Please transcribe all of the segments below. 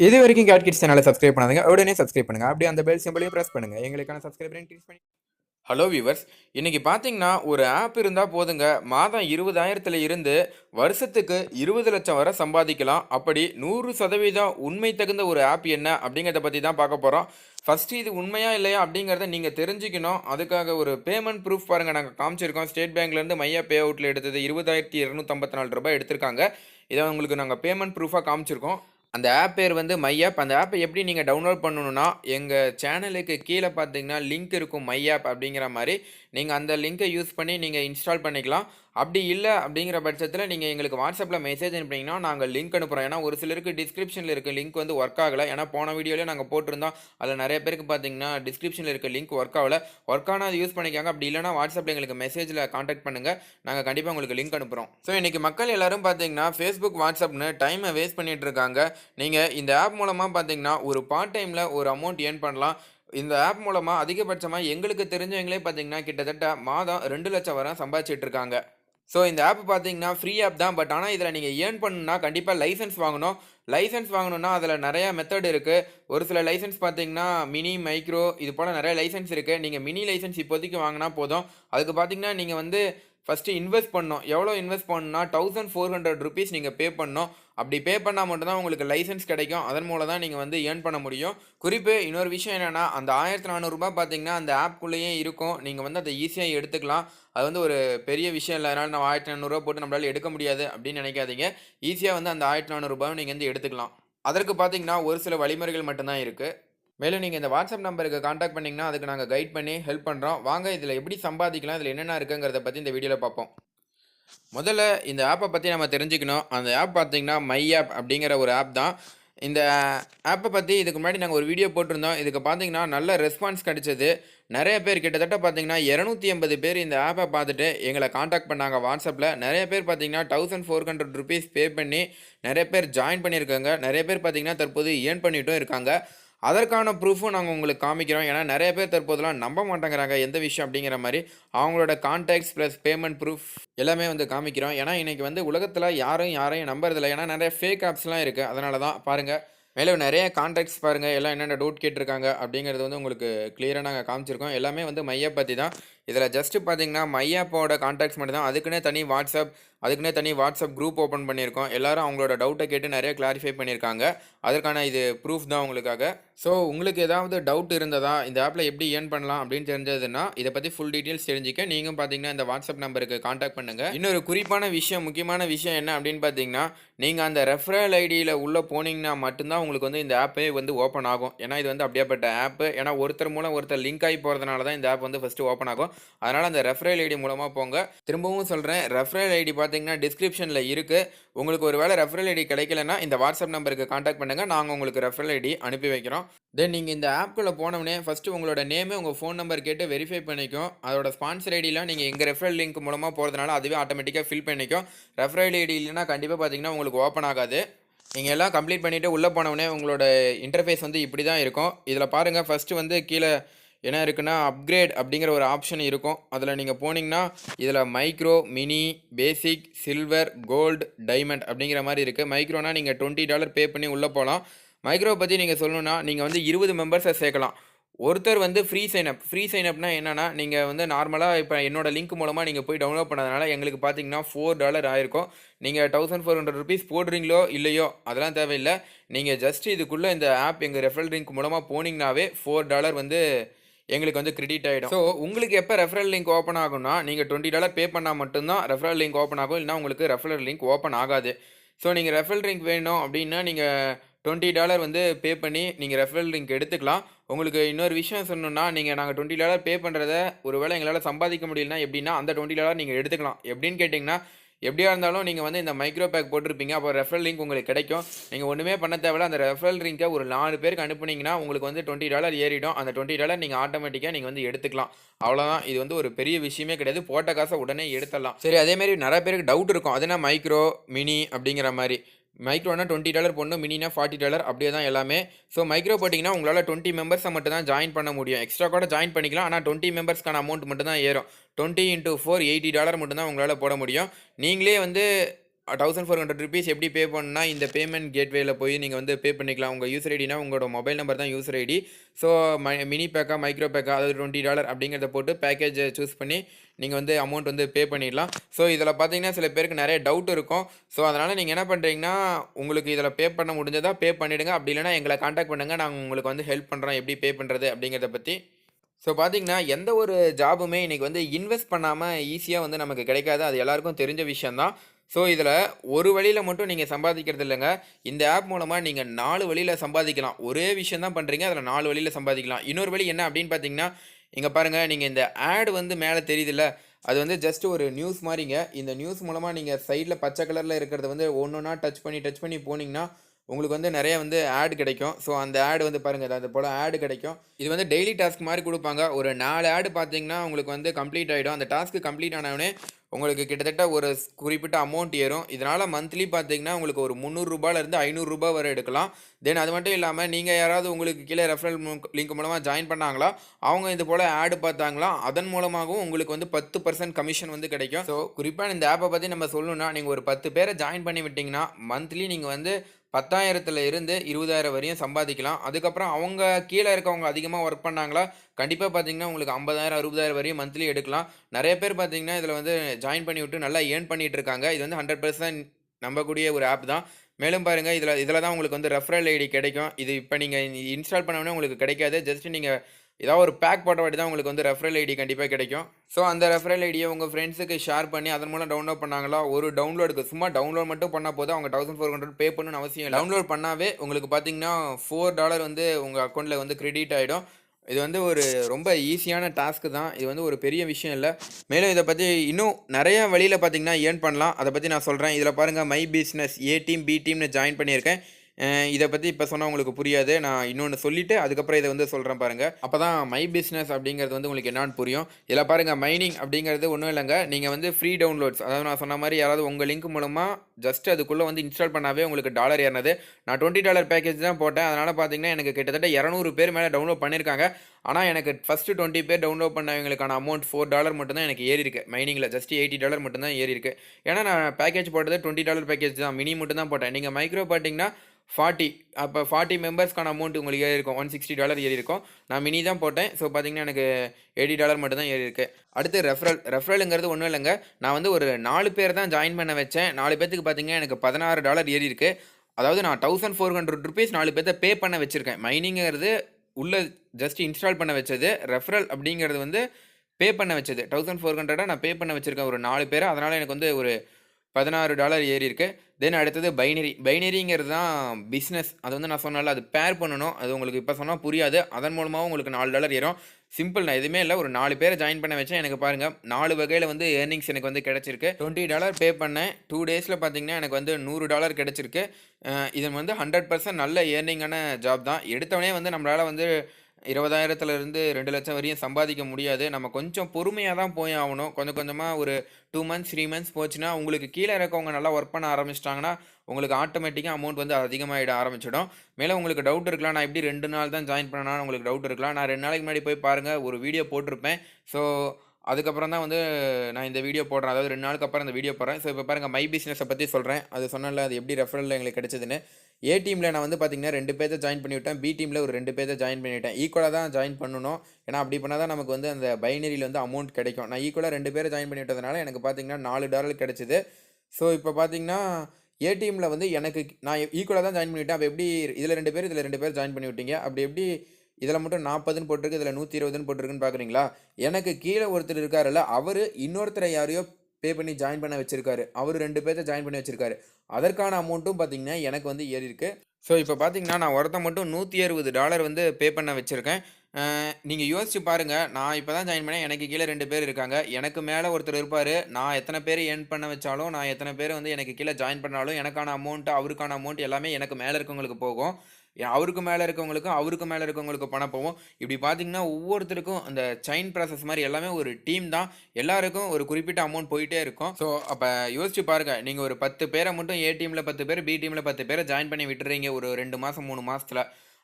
இது வரைக்கும் cat kids சேனலை சப்ஸ்கிரைப் பண்ணாதீங்க. உடனே சப்ஸ்கிரைப் பண்ணுங்கள் அப்படியே அந்த பெல் சிம்பிளையும் ப்ரெஸ் பண்ணுங்கள் எங்களுக்கான சப்ஸ்கிரைபர் இன்க்ரீஸ் பண்ணி ஹலோ வியூவர்ஸ் இன்னைக்கு பார்த்தீங்கன்னா ஒரு ஆப் இருந்தால் போதுங்க. மாதம் இருபதாயிரத்துல இருந்து வருஷத்துக்கு இருபது லட்சம் வரை சம்பாதிக்கலாம். அப்படி நூறு சதவீதம் உண்மை தகுந்த ஒரு ஆப் என்ன அப்படிங்கிறத பற்றி தான் பார்க்க போகிறோம் ஃபஸ்ட்டு இது உண்மையா இல்லையா அப்படிங்கிறத நீங்கள் தெரிஞ்சுக்கணும். அதுக்காக ஒரு பேமெண்ட் ப்ரூஃப் பாருங்கள் நாங்கள் காமிச்சிருக்கோம். ஸ்டேட் பேங்க்லேருந்து மையா பே அவுட்டில் எடுத்தது இருபதாயிரத்தி இரநூத்தம்பத்தி நாலு ரூபாய் எடுத்திருக்காங்க. இதை உங்களுக்கு நாங்கள் பேமெண்ட் ப்ரூஃபாக காமிச்சிருக்கோம். அந்த ஆப் பேர் வந்து மை ஆப் அந்த ஆப்பை எப்படி நீங்கள் டவுன்லோட் பண்ணணும்னா எங்கள் சேனலுக்கு கீழே பார்த்தீங்கன்னா லிங்க் இருக்கும் மை ஆப் அப்படிங்கிற மாதிரி. நீங்கள் அந்த லிங்கை யூஸ் பண்ணி நீங்கள் இன்ஸ்டால் பண்ணிக்கலாம். அப்படி இல்லை அப்படிங்கிற பட்சத்தில் நீங்கள் எங்களுக்கு வாட்ஸ்அப்பில் மெசேஜ் அனுப்புனீங்கன்னா நாங்கள் லிங்க் அனுப்புகிறோம் ஏன்னா ஒரு சிலருக்கு டிஸ்கிரிப்ஷனில் இருக்க லிங்க் வந்து ஒர்க் ஆகலை. ஏன்னா போன வீடியோலேயே நாங்கள் போட்டிருந்தோம். அதில் நிறைய பேருக்கு பார்த்தீங்கன்னா டிஸ்கிரிப்ஷனில் இருக்க லிங்க் ஒர்க் ஆகலை. ஒர்க் ஆனால் அது யூஸ் பண்ணிக்காங்க. அப்படி இல்லைனா வாட்ஸ்அப்பில் எங்களுக்கு மெசேஜில் காண்டாக்ட் பண்ணுங்கள் நாங்கள் கண்டிப்பாக உங்களுக்கு லிங்க் அனுப்புகிறோம் ஸோ இன்றைக்கி மக்கள் எல்லாரும் பார்த்தீங்கன்னா ஃபேஸ்புக் வாட்ஸ்அப்னு டைமை வேஸ்ட் பண்ணிகிட்டு இருக்காங்க. நீங்கள் இந்த ஆப் மூலமாக பார்த்தீங்கன்னா ஒரு பார்ட் டைமில் ஒரு அமௌண்ட் ஏர்ன் பண்ணலாம். இந்த ஆப் மூலமாக அதிகபட்சமாக எங்களுக்கு தெரிஞ்சவங்களே பார்த்தீங்கன்னா கிட்டத்தட்ட மாதம் ரெண்டு லட்சம் வரை சம்பாதிச்சிட்டு இருக்காங்க. ஸோ இந்த ஆப் பார்த்தீங்கன்னா ஃப்ரீ ஆப் தான். பட் ஆனால் இதில் நீங்கள் ஏர்ன் பண்ணுன்னா கண்டிப்பாக லைசன்ஸ் வாங்கணும். லைசன்ஸ் வாங்கணும்னா அதில் நிறையா மெத்தட் இருக்குது ஒரு சில லைசன்ஸ் பார்த்தீங்கன்னா மினி மைக்ரோ இது போல் நிறைய லைசன்ஸ் இருக்குது நீங்கள் மினி லைசன்ஸ் இப்போதைக்கு வாங்கினா போதும். அதுக்கு பார்த்தீங்கன்னா நீங்கள் வந்து ஃபஸ்ட்டு இன்வெஸ்ட் பண்ணோம். எவ்வளோ இன்வெஸ்ட் பண்ணால் தௌசண்ட் ஃபோர் ஹண்ட்ரட் ருபீஸ் நீங்கள் பே பண்ணணும் அப்படி பே பண்ணால் மட்டும்தான் உங்களுக்கு லைசன்ஸ் கிடைக்கும். அதன் மூலம் தான் நீங்கள் வந்து ஏர்ன் பண்ண முடியும். குறிப்பு இன்னொரு விஷயம் என்னென்னா அந்த ஆயிரத்தி நானூறுரூபா பார்த்தீங்கன்னா அந்த ஆப்குள்ளேயே இருக்கும். நீங்கள் வந்து அதை ஈஸியாக எடுத்துக்கலாம். அது வந்து ஒரு பெரிய விஷயம் இல்லை. அதனால் நம்ம ஆயிரத்தி நானூறுரூவா போட்டு நம்மளால் எடுக்க முடியாது அப்படின்னு நினைக்காதீங்க. ஈஸியாக வந்து அந்த ஆயிரத்தி நானூறுரூபாவும் நீங்கள் வந்து எடுத்துக்கலாம். அதற்கு பார்த்தீங்கன்னா ஒரு சில வழிமுறைகள் மட்டும்தான் இருக்குது மேலும் நீங்கள் இந்த வாட்ஸ்அப் நம்பருக்கு காண்டாக்ட் பண்ணிங்கன்னா அதுக்கு நாங்கள் கைட் பண்ணி ஹெல்ப் பண்ணுறோம் வாங்க இதில் எப்படி சம்பாதிக்கலாம் இதில் என்னென்ன இருக்குங்கிறத பற்றி இந்த வீடியோவில் பார்ப்போம். முதல்ல இந்த ஆப்பை பற்றி நம்ம தெரிஞ்சுக்கணும். அந்த ஆப் பார்த்தீங்கன்னா மை ஆப் அப்படிங்கிற ஒரு ஆப் தான். இந்த ஆப்பை பற்றி இதுக்கு முன்னாடி நாங்கள் ஒரு வீடியோ போட்டிருந்தோம். இதுக்கு பார்த்தீங்கன்னா நல்ல ரெஸ்பான்ஸ் கிடைச்சது. நிறைய பேர் கிட்டத்தட்ட பார்த்தீங்கன்னா இரநூத்தி எண்பது பேர் இந்த ஆப்பை பார்த்துட்டு எங்களை காண்டாக்ட் பண்ணாங்க வாட்ஸ்அப்பில் நிறைய பேர் பார்த்தீங்கன்னா thousand four hundred rupees pay பண்ணி நிறைய பேர் ஜாயின் பண்ணியிருக்காங்க. நிறைய பேர் பார்த்தீங்கன்னா தற்போது ஏர்ன் பண்ணிட்டும் இருக்காங்க. அதற்கான ப்ரூஃபும் நாங்கள் உங்களுக்கு காமிக்கிறோம். ஏன்னா நிறைய பேர் தற்போதெல்லாம் நம்ப மாட்டேங்கிறாங்க எந்த விஷயம் அப்படிங்கிற மாதிரி. அவங்களோட கான்டாக்ட்ஸ் ப்ளஸ் பேமெண்ட் ப்ரூஃப் எல்லாமே வந்து காமிக்கிறோம். ஏன்னா இன்றைக்கி வந்து உலகத்தில் யாரும் யாரையும் நம்புறதில்ல. ஏன்னா நிறைய ஃபேக் ஆப்ஸ்லாம் இருக்குது அதனால தான் பாருங்கள் மேலும் நிறைய கான்டாக்ட்ஸ் பாருங்கள் எல்லாம் என்னென்ன டவுட் கேட்டிருக்காங்க அப்படிங்கிறது வந்து உங்களுக்கு கிளியராக நாங்கள் காமிச்சிருக்கோம். எல்லாமே வந்து மைய பற்றி தான் இதில் ஜஸ்ட்டு பார்த்தீங்கன்னா மையாப்போட காண்டாக்ட்ஸ் மட்டும் தான். அதுக்குன்னே தனி வாட்ஸ்அப் அதுக்குன்னே தனி வாட்ஸ்அப் குரூப் ஓப்பன் பண்ணியிருக்கோம். எல்லாரும் அவங்களோட டவுட்டை கேட்டு நிறைய கிளாரிஃபை பண்ணியிருக்காங்க. அதற்கான இது ப்ரூஃப் தான் உங்களுக்காக. ஸோ உங்களுக்கு ஏதாவது டவுட் இருந்ததா? இந்த ஆப்பில் எப்படி ஏர்ன் பண்ணலாம் அப்படின்னு தெரிஞ்சதுன்னா இதை பற்றி ஃபுல் டீட்டெயில்ஸ் தெரிஞ்சுக்க நீங்களும் பார்த்தீங்கன்னா இந்த வாட்ஸ்அப் நம்பருக்கு காண்டாக்ட் பண்ணுங்கள் இன்னொரு குறிப்பான விஷயம் முக்கியமான விஷயம் என்ன அப்படின்னு பார்த்தீங்கன்னா நீங்கள் அந்த ரெஃபரல் ஐடியில் உள்ளே போனீங்கன்னா மட்டும்தான் உங்களுக்கு வந்து இந்த ஆப்பே வந்து ஓப்பன் ஆகும். ஏன்னா இது வந்து அப்படியேப்பட்ட ஆப்பு ஏன்னா ஒருத்தர் மூலம் ஒருத்தர் லிங்க் ஆகி போகிறதுனால தான் இந்த ஆப் வந்து ஃபஸ்ட்டு ஓப்பன் ஆகும். அதனால் அந்த ரெஃபரல் ஐடி மூலமாக போங்க. திரும்பவும் சொல்கிறேன் ரெஃபரல் ஐடி பார்த்தீங்கன்னா டிஸ்கிரிப்ஷனில் இருக்குது உங்களுக்கு ஒரு வேளை ரெஃபரல் ஐடி கிடைக்கலன்னா இந்த வாட்ஸ்அப் நம்பருக்கு காண்டாக்ட் பண்ணுங்கள் நாங்கள் உங்களுக்கு ரெஃபரல் ஐடி அனுப்பி வைக்கிறோம். தென் நீங்கள் இந்த ஆப்குள்ளே போனோடனே ஃபஸ்ட்டு உங்களோட நேமு உங்கள் ஃபோன் நம்பர் கேட்டு வெரிஃபை பண்ணிக்கும். அதோட ஸ்பான்சர் ஐடியெலாம் நீங்கள் எங்கள் ரெஃபரல் லிங்க் மூலமாக போகிறதுனால அதுவே ஆட்டோமேட்டிக்காக ஃபில் பண்ணிக்கும். ரெஃபரல் ஐடி இல்லைன்னா கண்டிப்பாக பார்த்தீங்கன்னா உங்களுக்கு ஓப்பன் ஆகாது. நீங்கள் எல்லாம் கம்ப்ளீட் பண்ணிவிட்டு உள்ளே போனவுடனே உங்களோட இன்டர்ஃபேஸ் வந்து இப்படி தான் இருக்கும். இதில் பாருங்கள் ஃபஸ்ட்டு வந்து கீழே என்ன இருக்குன்னா அப்கிரேட் அப்படிங்கிற ஒரு ஆப்ஷன் இருக்கும். அதில் நீங்கள் போனீங்கன்னா இதில் micro mini basic silver gold diamond அப்படிங்கிற மாதிரி இருக்குது மைக்ரோனா நீங்கள் டுவெண்ட்டி டாலர் பே பண்ணி உள்ளே போகலாம் மைக்ரோ பற்றி நீங்கள் சொல்லணுன்னா நீங்கள் வந்து இருபது மெம்பர்ஸை சேர்க்கலாம். ஒருத்தர் வந்து ஃப்ரீ சைனப் ஃப்ரீ சைனப்னா என்னென்னா நீங்கள் வந்து நார்மலாக இப்போ என்னோட லிங்க் மூலமாக நீங்கள் போய் டவுன்லோட் பண்ணதுனால எங்களுக்கு பார்த்தீங்கன்னா ஃபோர் டாலர் ஆயிருக்கும். நீங்கள் தௌசண்ட் ஃபோர் ஹண்ட்ரட் ருபீஸ் போடுறீங்களோ இல்லையோ அதெல்லாம் தேவையில்லை. நீங்கள் ஜஸ்ட் இதுக்குள்ளே இந்த ஆப் எங்கள் ரெஃபரல் லிங்க் மூலமாக போனீங்கனாவே ஃபோர் டாலர் வந்து எங்களுக்கு வந்து கிரெடிட் ஆகிடும் ஸோ உங்களுக்கு எப்போ ரெஃபரல் லிங்க் ஓப்பன் ஆகும்னா நீங்கள் டுவெண்ட்டி டாலர் பே பண்ணால் மட்டும்தான் ரெஃபரல் லிங்க் ஓப்பன் ஆகும். இல்லைனா உங்களுக்கு ரெஃபரல் லிங்க் ஓப்பன் ஆகாது. ஸோ நீங்கள் ரெஃபரல் லிங்க் வேணும் அப்படின்னா நீங்கள் டுவெண்ட்டி டாலர் வந்து பே பண்ணி நீங்கள் ரெஃபரல் லிங்க் எடுத்துக்கலாம். உங்களுக்கு இன்னொரு விஷயம் சொல்லணும்னா நீங்கள் நாங்கள் டுவெண்ட்டி டாலர் பே பண்ணுறத ஒரு வேளை எங்களால் சம்பாதிக்க முடியலனா எப்படின்னா அந்த டுவெண்ட்டி டாலர் நீங்கள் எடுத்துக்கலாம். எப்படின்னு கேட்டிங்கன்னா எப்படியா இருந்தாலும் நீங்கள் வந்து இந்த மைக்ரோ பேக் போட்டிருப்பீங்க. அப்போ ரெஃபரல் லிங்க் உங்களுக்கு கிடைக்கும். நீங்கள் ஒன்றுமே பண்ண தேவையில்ல. அந்த ரெஃபரல் லிங்கை ஒரு நாலு பேருக்கு அனுப்புனீங்கன்னா உங்களுக்கு வந்து டுவெண்ட்டி டாலர் ஏறிடும். அந்த டுவெண்ட்டி டாலர் நீங்கள் ஆட்டோமேட்டிக்காக நீங்கள் வந்து எடுத்துக்கலாம். அவ்வளோதான் இது வந்து ஒரு பெரிய விஷயமே கிடையாது. போட்ட காசை உடனே எடுத்துடலாம். சரி அதேமாரி நிறைய பேருக்கு டவுட் இருக்கும். அதுனா மைக்ரோ மினி அப்படிங்கிற மாதிரி. மைக்ரோனா டுவெண்ட்டி டாலர் போடணும் மினினா ஃபார்ட்டி டாலர் அப்படியே தான் எல்லாமே. ஸோ மைக்ரோ போட்டிங்கன்னா உங்களால் டுவெண்ட்டி மெம்பர்ஸை மட்டும் தான் ஜாயின் பண்ண முடியும். எக்ஸ்ட்ரா கூட ஜாயின் பண்ணிக்கலாம். ஆனால் டுவெண்ட்டி மெம்பர்ஸ்க்கான அமௌண்ட் மட்டும் தான் ஏறும். Twenty into four eighty dollar மட்டும் தான் உங்களால் போட முடியும். நீங்களே வந்து தௌசண்ட் ஃபோர் ஹண்ட்ரட் ருபீஸ் எப்படி பே பண்ணால் இந்த பேமெண்ட் கேட்வேயில் போய் நீங்கள் வந்து பே பண்ணிக்கலாம். உங்கள் யூசர் ஐடினா உங்களோட மொபைல் நம்பர் தான் யூசர் ஐடி ஸோ மினி பேக்கா மைக்ரோ பேக்கா அதாவது டுவெண்ட்டி டாலர் அப்படிங்கிறத போட்டு பேக்கேஜை சூஸ் பண்ணி நீங்கள் வந்து அமௌண்ட் வந்து பே பண்ணிடலாம். ஸோ இதில் பார்த்தீங்கன்னா சில பேருக்கு நிறைய டவுட் இருக்கும். ஸோ அதனால் நீங்கள் என்ன பண்ணுறீங்கன்னா உங்களுக்கு இதில் பே பண்ண முடிஞ்சதா பே பண்ணிவிடுங்க அப்படி இல்லைனா எங்களை காண்டாக்ட் பண்ணுங்கள் நாங்கள் உங்களுக்கு வந்து ஹெல்ப் பண்ணுறோம் எப்படி பே பண்ணுறது அப்படிங்கிறத பற்றி ஸோ பார்த்தீங்கன்னா எந்த ஒரு ஜாபுமே இன்றைக்கி வந்து இன்வெஸ்ட் பண்ணாமல் ஈஸியாக வந்து நமக்கு கிடைக்காது. அது எல்லாருக்கும் தெரிஞ்ச விஷயந்தான் ஸோ இதில் ஒரு வழியில் மட்டும் நீங்கள் சம்பாதிக்கிறது இல்லைங்க. இந்த ஆப் மூலமாக நீங்கள் நாலு வழியில் சம்பாதிக்கலாம். ஒரே விஷயம் தான் பண்ணுறீங்க அதில் நாலு வழியில் சம்பாதிக்கலாம். இன்னொரு வழி என்ன அப்படின்னு பார்த்தீங்கன்னா இங்கே பாருங்கள் நீங்கள் இந்த ஆட் வந்து மேலே தெரியுதுல்ல? அது வந்து ஜஸ்ட் ஒரு நியூஸ் மாதிரிங்க இந்த நியூஸ் மூலமாக நீங்கள் சைடில் பச்சை கலரில் இருக்கிறத வந்து ஒன்று ஒன்றா டச் பண்ணி டச் பண்ணி போனீங்கன்னா உங்களுக்கு வந்து நிறைய வந்து ஆட் கிடைக்கும். ஸோ அந்த ஆடு வந்து பாருங்கள் அது போல் ஆடு கிடைக்கும். இது வந்து டெய்லி டாஸ்க் மாதிரி கொடுப்பாங்க. ஒரு நாலு ஆடு பார்த்தீங்கன்னா உங்களுக்கு வந்து கம்ப்ளீட் ஆகிடும் அந்த டாஸ்க்கு கம்ப்ளீட் ஆனவுடனே உங்களுக்கு கிட்டத்தட்ட ஒரு குறிப்பிட்ட அமௌண்ட் ஏறும். இதனால் மந்த்லி பார்த்தீங்கன்னா உங்களுக்கு ஒரு முந்நூறுரூபாலேருந்து ஐநூறுரூபா வரை எடுக்கலாம். தென் அது மட்டும் இல்லாமல் நீங்கள் யாராவது உங்களுக்கு கீழே ரெஃபரல் லிங்க் மூலமாக ஜாயின் பண்ணாங்களா அவங்க இது போல் ஆடு பார்த்தாங்களா அதன் மூலமாகவும் உங்களுக்கு வந்து பத்து பர்சன்ட் கமிஷன் வந்து கிடைக்கும். ஸோ குறிப்பாக இந்த ஆப்பை பற்றி நம்ம சொல்லணும்னா நீங்கள் ஒரு பத்து பேரை ஜாயின் பண்ணி விட்டிங்கன்னா மந்த்லி நீங்கள் வந்து பத்தாயிரத்துல இருந்து இருபதாயிரம் வரையும் சம்பாதிக்கலாம். அதுக்கப்புறம் அவங்க கீழே இருக்கவங்க அதிகமாக ஒர்க் பண்ணாங்களா? கண்டிப்பாக பார்த்தீங்கன்னா உங்களுக்கு ஐம்பதாயிரம் அறுபதாயிரம் வரையும் மந்த்லி எடுக்கலாம். நிறைய பேர் பார்த்தீங்கன்னா இதில் வந்து ஜாயின் பண்ணி விட்டு நல்லா ஏர்ன் பண்ணிட்டு இருக்காங்க. இது வந்து ஹண்ட்ரட் பர்சன்ட் நம்பக்கூடிய ஒரு ஆப் தான். மேலும் பாருங்கள் இதில் இதில் தான் உங்களுக்கு வந்து ரெஃபரல் ஐடி கிடைக்கும். இது இப்போ நீங்கள் இன்ஸ்டால் பண்ண உங்களுக்கு கிடைக்காது. ஜஸ்ட் நீங்கள் ஏதாவது ஒரு பேக் போட்ட வாட்டி தான் உங்களுக்கு வந்து ரெஃபரல் ஐடி கண்டிப்பாக கிடைக்கும். ஸோ அந்த ரெஃபரல் ஐடியை உங்கள் ஃப்ரெண்ட்ஸுக்கு ஷேர் பண்ணி அதன் மூலம் டவுன்லோட் பண்ணாங்களா? ஒரு டவுன்லோடுக்கு சும்மா டவுன்லோட் மட்டும் பண்ணால் போதும். அவங்க தௌசண்ட் ஃபோர் ஹண்ட்ரட் பே பண்ணணும்னு அவசியம் இல்லை. டவுன்லோட் பண்ணாவே உங்களுக்கு பார்த்தீங்கன்னா ஃபோர் டாலர் வந்து உங்கள் அக்கௌண்ட்டில் வந்து கிரெடிட் ஆகிடும் இது வந்து ஒரு ரொம்ப ஈஸியான டாஸ்க்கு தான். இது வந்து ஒரு பெரிய விஷயம் இல்லை. மேலும் இதை பற்றி இன்னும் நிறைய வழியில் பார்த்தீங்கன்னா ஏர்ன் பண்ணலாம். அதை பற்றி நான் சொல்கிறேன் இதில் பாருங்கள் my business A team B டீம்னு join பண்ணியிருக்கேன். இதை பற்றி இப்போ சொன்னால் உங்களுக்கு புரியாது. நான் இன்னொன்று சொல்லிவிட்டு அதுக்கப்புறம் இதை வந்து சொல்கிறேன் பாருங்கள் அப்போ தான் மை பிஸ்னஸ் அப்படிங்கிறது வந்து உங்களுக்கு என்னான்னு புரியும். இதில் பாருங்கள் மைனிங் அப்படிங்கிறது ஒன்றும் இல்லைங்க. நீங்கள் வந்து ஃப்ரீ டவுன்லோட்ஸ் அதாவது நான் சொன்ன மாதிரி யாராவது உங்கள் லிங்க் மூலமாக ஜஸ்ட் அதுக்குள்ளே வந்து இன்ஸ்டால் பண்ணாவே உங்களுக்கு டாலர் ஏறினது. நான் டுவெண்ட்டி டாலர் பேக்கேஜ் தான் போட்டேன். அதனால் பார்த்தீங்கன்னா எனக்கு கிட்டத்தட்ட இரநூறு பேர் மேலே டவுன்லோட் பண்ணியிருக்காங்க ஆனால் எனக்கு ஃபஸ்ட்டு டுவெண்ட்டி பேர் டவுன்லோட் பண்ணவங்களுக்கான அமௌண்ட் ஃபோர் டாலர் மட்டும்தான் எனக்கு ஏறி இருக்கு மைனிங்கில் ஜஸ்ட் எயிட்டி டாலர் மட்டும்தான் ஏறி இருக்கு ஏன்னா நான் பேக்கேஜ் போட்டது டுவெண்ட்டி டாலர் பேக்கேஜ் தான். மினி மட்டும் தான் போட்டேன். நீங்கள் மைக்ரோ பார்த்தீங்கன்னா ஃபார்ட்டி அப்போ ஃபார்ட்டி மெம்பர்ஸ்க்கான அமௌண்ட் உங்களுக்கு ஏறி இருக்கும் ஒன் சிக்ஸ்டி டாலர் ஏறி இருக்கும் நான் மினி தான் போட்டேன். ஸோ பார்த்தீங்கன்னா எனக்கு எயிட்டி டாலர் மட்டும் தான் ஏறி இருக்கு அடுத்து ரெஃபரல் ரெஃபரலுங்கிறது ஒன்றும் இல்லைங்க. நான் வந்து ஒரு நாலு பேர் தான் ஜாயின் பண்ண வச்சேன். நாலு பேர்த்துக்கு பார்த்தீங்கன்னா எனக்கு பதினாறு டாலர் ஏறி இருக்கு அதாவது நான் தௌசண்ட் ஃபோர் ஹண்ட்ரட் ருபீஸ் நாலு பேர்த்த பே பண்ண வச்சுருக்கேன். மைனிங்கிறது உள்ளே ஜஸ்ட் இன்ஸ்டால் பண்ண வச்சது ரெஃபரல் அப்படிங்கிறது வந்து பே பண்ண வச்சது. தௌசண்ட் ஃபோர் ஹண்ட்ரடாக நான் பே பண்ண வச்சுருக்கேன் ஒரு நாலு பேர். அதனால் எனக்கு வந்து ஒரு பதினாறு டாலர் ஏறி இருக்குது தென் அடுத்தது பைனரி பைனரிங்கிறது தான் பிஸ்னஸ் அது வந்து நான் சொன்னால அது பேர் பண்ணணும். அது உங்களுக்கு இப்போ சொன்னால் புரியாது. அதன் மூலமாக உங்களுக்கு நாலு டாலர் ஏறும். சிம்பிள் நான் எதுவுமே இல்லை ஒரு நாலு பேரை ஜாயின் பண்ண வச்சேன். எனக்கு பாருங்கள் நாலு வகையில் வந்து ஏர்னிங்ஸ் எனக்கு வந்து கிடச்சிருக்கு. டுவெண்ட்டி டாலர் பே பண்ணேன். டூ டேஸில் பார்த்தீங்கன்னா எனக்கு வந்து நூறு டாலர் கிடச்சிருக்கு. இது வந்து ஹண்ட்ரட் பர்சன்ட் நல்ல ஏர்னிங்கான ஜாப் தான். எடுத்தவொடனே வந்து நம்மளால் வந்து இருபதாயிரத்துலேருந்து ரெண்டு லட்சம் வரையும் சம்பாதிக்க முடியாது. நம்ம கொஞ்சம் பொறுமையாக தான் போய் ஆகணும். கொஞ்சம் கொஞ்சமாக ஒரு டூ மந்த்ஸ் த்ரீ மந்த்ஸ் போச்சுன்னா உங்களுக்கு கீழே இருக்கவங்க நல்லா ஒர்க் பண்ண ஆரம்பிச்சிட்டாங்கன்னா உங்களுக்கு ஆட்டோமேட்டிக்காக அமௌண்ட் வந்து அதிகமாகிட ஆரம்பிச்சிடும். மேலே உங்களுக்கு டவுட் இருக்கலாம். நான் எப்படி ரெண்டு நாள் தான் ஜாயின் பண்ணனா உங்களுக்கு டவுட் இருக்கலாம். நான் ரெண்டு நாளைக்கு முன்னாடி போய் பாருங்கள் ஒரு வீடியோ போட்டிருப்பேன். ஸோ அதுக்கப்புறம் தான் வந்து நான் இந்த வீடியோ போடுறேன். அதாவது ரெண்டு நாளுக்கு அப்புறம் இந்த வீடியோ போடுறேன். ஸோ இப்போ பாருங்கள் மை பிஸ்னஸை பற்றி சொல்கிறேன் அது சொன்னல அது எப்படி ரெஃபரலில் எங்களுக்கு கிடச்சிதுன்னு. ஏ டீமில் நான் வந்து பார்த்தீங்கன்னா ரெண்டு பேர்த்த ஜாயின் பண்ணிவிட்டேன் பி டீமில் ஒரு ரெண்டு பேர்த்த ஜாயின் பண்ணிவிட்டேன் ஈக்குவலாக தான் ஜாயின் பண்ணணும். ஏன்னா அப்படி பண்ணால் தான் நமக்கு வந்து அந்த பைனரியில் வந்து அமௌண்ட் கிடைக்கும். நான் ஈக்குவலாக ரெண்டு பேரை ஜாயின் பண்ணிவிட்டதுனால எனக்கு பார்த்தீங்கன்னா நாலு டாலர் கிடச்சிது. ஸோ இப்போ பார்த்திங்கன்னா ஏ டீமில் வந்து எனக்கு நான் ஈக்குவலாக தான் ஜாயின் பண்ணிவிட்டேன் அப்போ எப்படி இதில் ரெண்டு பேர் இதில் ரெண்டு பேர் ஜாயின் பண்ணி விட்டீங்க? அப்படி எப்படி இதில் மட்டும் நாற்பதுன்னு போட்டிருக்கு இதில் நூற்றி இருபதுன்னு போட்டிருக்குன்னு பார்க்குறீங்களா? எனக்கு கீழே ஒருத்தர் இருக்காருல்ல அவர் இன்னொருத்தரை யாரையோ பே பண்ணி ஜாயின் பண்ண வச்சிருக்காரு. அவர் ரெண்டு பேர்த்த ஜாயின் பண்ணி வச்சிருக்காரு. அதற்கான அமௌண்ட்டும் பார்த்தீங்கன்னா எனக்கு வந்து ஏறி இருக்கு. ஸோ இப்போ பார்த்தீங்கன்னா நான் ஒருத்தன் மட்டும் நூற்றி அறுபது டாலர் வந்து பே பண்ண வச்சுருக்கேன். நீங்கள் யோசிச்சு பாருங்கள் நான் இப்போ தான் ஜாயின் பண்ணேன் எனக்கு கீழே ரெண்டு பேர் இருக்காங்க. எனக்கு மேலே ஒருத்தர் இருப்பார். நான் எத்தனை பேர் ஏர்ன் பண்ண வச்சாலும் நான் எத்தனை பேர் வந்து எனக்கு கீழே ஜாயின் பண்ணாலும் எனக்கான அமௌண்ட்டு அவருக்கான அமௌண்ட் எல்லாமே எனக்கு மேலே இருக்கவங்களுக்கு போகும். அவருக்கு மேலே இருக்கவங்களுக்கும் அவருக்கு மேலே இருக்கவங்களுக்கு பணம் போவோம் இப்படி பார்த்தீங்கன்னா ஒவ்வொருத்தருக்கும் அந்த செயின் ப்ராசஸ் மாதிரி எல்லாமே ஒரு டீம் தான். எல்லாருக்கும் ஒரு குறிப்பிட்ட அமௌண்ட் போயிட்டே இருக்கும். ஸோ அப்போ யோசிச்சு பாருங்க. நீங்கள் ஒரு பத்து பேரை மட்டும் ஏ டீமில் பத்து பேர் பி டீமில் பத்து பேரை ஜாயின் பண்ணி விட்டுறீங்க ஒரு ரெண்டு மாதம் மூணு மாதத்தில்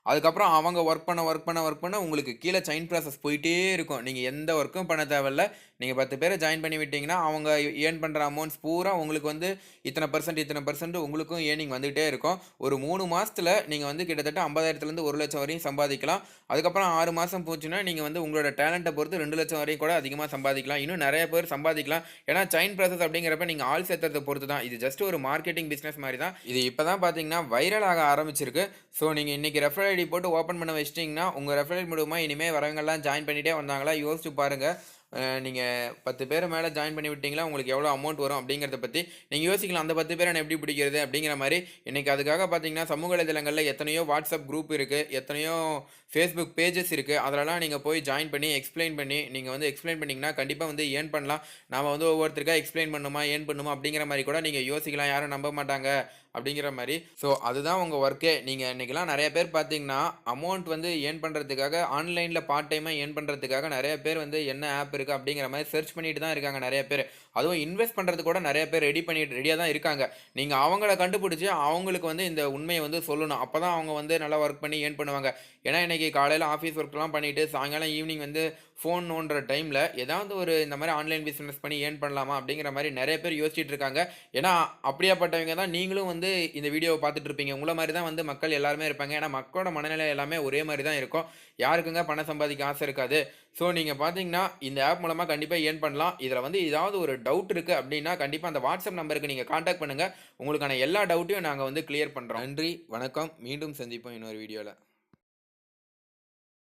அதுக்கப்புறம் அவங்க ஒர்க் பண்ண ஒர்க் பண்ண ஒர்க் பண்ண உங்களுக்கு கீழே ஜாயின் ப்ராசஸ் போயிட்டே இருக்கும். நீங்கள் எந்த ஒர்க்கும் பண்ண தேவையில்ல. நீங்கள் பத்து பேரை ஜாயின் பண்ணி விட்டிங்கன்னா அவங்க ஏர்ன் பண்ணுற அமௌண்ட்ஸ் பூரா உங்களுக்கு வந்து இத்தனை பர்சன்ட் இத்தனை பர்சன்ட் உங்களுக்கும் ஏர்னிங் வந்துகிட்டே இருக்கும். ஒரு மூணு மாதத்தில் நீங்கள் வந்து கிட்டத்தட்ட ஐம்பதாயிரத்துலேருந்து ஒரு லட்சம் வரையும் சம்பாதிக்கலாம். அதுக்கப்புறம் ஆறு மாதம் போச்சுன்னா நீங்கள் வந்து உங்களோட டேலண்ட்டை பொறுத்து ரெண்டு லட்சம் வரையும் கூட அதிகமாக சம்பாதிக்கலாம். இன்னும் நிறைய பேர் சம்பாதிக்கலாம். ஏன்னா செயின் ப்ராசஸ் அப்படிங்கிறப்ப நீங்கள் ஆள் சேர்த்ததை பொறுத்து தான் இது ஜஸ்ட் ஒரு மார்க்கெட்டிங் பிஸ்னஸ் மாதிரி தான் இது இப்போ தான் பார்த்தீங்கன்னா வைரல் ஆக ஆரம்பிச்சிருக்கு. ஸோ நீங்கள் இன்றைக்கி ரெஃபர் ஐடி போட்டு ஓப்பன் பண்ண வச்சிட்டிங்கன்னா உங்கள் ரெஃபர் மூலமாக இனிமேல் வரவங்கெல்லாம் ஜாயின் பண்ணிகிட்டே வந்தாங்களா? யோசிச்சு பாருங்கள் நீங்கள் பத்து பேர் மேலே ஜாயின் பண்ணி விட்டிங்களா? உங்களுக்கு எவ்வளோ அமௌண்ட் வரும் அப்படிங்கிறத பற்றி நீங்கள் யோசிக்கலாம். அந்த பத்து பேரை நான் எப்படி பிடிக்கிறது அப்படிங்கிற மாதிரி. இன்றைக்கி அதுக்காக பார்த்தீங்கன்னா சமூக வலைதளங்களில் எத்தனையோ வாட்ஸ்அப் குரூப் இருக்குது எத்தனையோ ஃபேஸ்புக் பேஜஸ் இருக்குது அதெல்லாம் நீங்கள் போய் ஜாயின் பண்ணி எக்ஸ்பிளைன் பண்ணி நீங்கள் வந்து எக்ஸ்பிளைன் பண்ணிங்கன்னா கண்டிப்பாக வந்து ஏர்ன் பண்ணலாம். நாம் வந்து ஒவ்வொருத்தருக்காக எக்ஸ்பிளைன் பண்ணுமா ஏர்ன் பண்ணுமா அப்படிங்கிற மாதிரி கூட நீங்கள் யோசிக்கலாம். யாரும் நம்ப மாட்டாங்க. அப்படிங்கிற மாதிரி. ஸோ அதுதான் உங்கள் ஒர்க்கே நீங்கள் இன்றைக்கெலாம் நிறைய பேர் பார்த்தீங்கன்னா அமௌண்ட் வந்து ஏர்ன் பண்ணுறதுக்காக ஆன்லைனில் பார்ட் டைமாக ஏர்ன் பண்ணுறதுக்காக நிறைய பேர் வந்து என்ன ஆப் இருக்குது அப்படிங்கிற மாதிரி சர்ச் பண்ணிட்டு தான் இருக்காங்க நிறைய பேர். அதுவும் இன்வெஸ்ட் பண்ணுறது கூட நிறைய பேர் ரெடி பண்ணிட்டு ரெடியாக தான் இருக்காங்க. நீங்கள் அவங்கள கண்டுபிடிச்சி அவங்களுக்கு வந்து இந்த உண்மையை வந்து சொல்லணும். அப்போ தான் அவங்க வந்து நல்லா ஒர்க் பண்ணி ஏர்ன் பண்ணுவாங்க. ஏன்னா இன்றைக்கி காலையில் ஆஃபீஸ் ஒர்க்லாம் பண்ணிவிட்டு சாயங்காலம் ஈவினிங் வந்து ஃபோன் நோண்டுற டைமில் ஏதாவது ஒரு இந்த மாதிரி ஆன்லைன் பிஸ்னஸ் பண்ணி ஏர்ன் பண்ணலாமா அப்படிங்கிற மாதிரி நிறைய பேர் யோசிச்சுட்டு இருக்காங்க. ஏன்னா அப்படியாப்பட்டவங்க தான் நீங்களும் வந்து இந்த வீடியோவை பார்த்துட்டு இருப்பீங்க. உங்களை மாதிரி தான் வந்து மக்கள் எல்லாருமே இருப்பாங்க. ஏன்னா மக்களோட மனநிலை எல்லாமே ஒரே மாதிரி தான் இருக்கும். யாருக்குங்க பணம் சம்பாதிக்க ஆசை இருக்காது. ஸோ நீங்கள் பார்த்தீங்கன்னா இந்த ஆப் மூலமாக கண்டிப்பாக ஏர்ன் பண்ணலாம். இதில் வந்து ஏதாவது ஒரு டவுட் இருக்குது அப்படின்னா கண்டிப்பாக அந்த வாட்ஸ்அப் நம்பருக்கு நீங்கள் காண்டாக்ட் பண்ணுங்கள் உங்களுக்கான எல்லா டவுட்டையும் நாங்கள் வந்து கிளியர் பண்ணுறோம் நன்றி. வணக்கம். மீண்டும் சந்திப்போம் இன்னொரு வீடியோவில்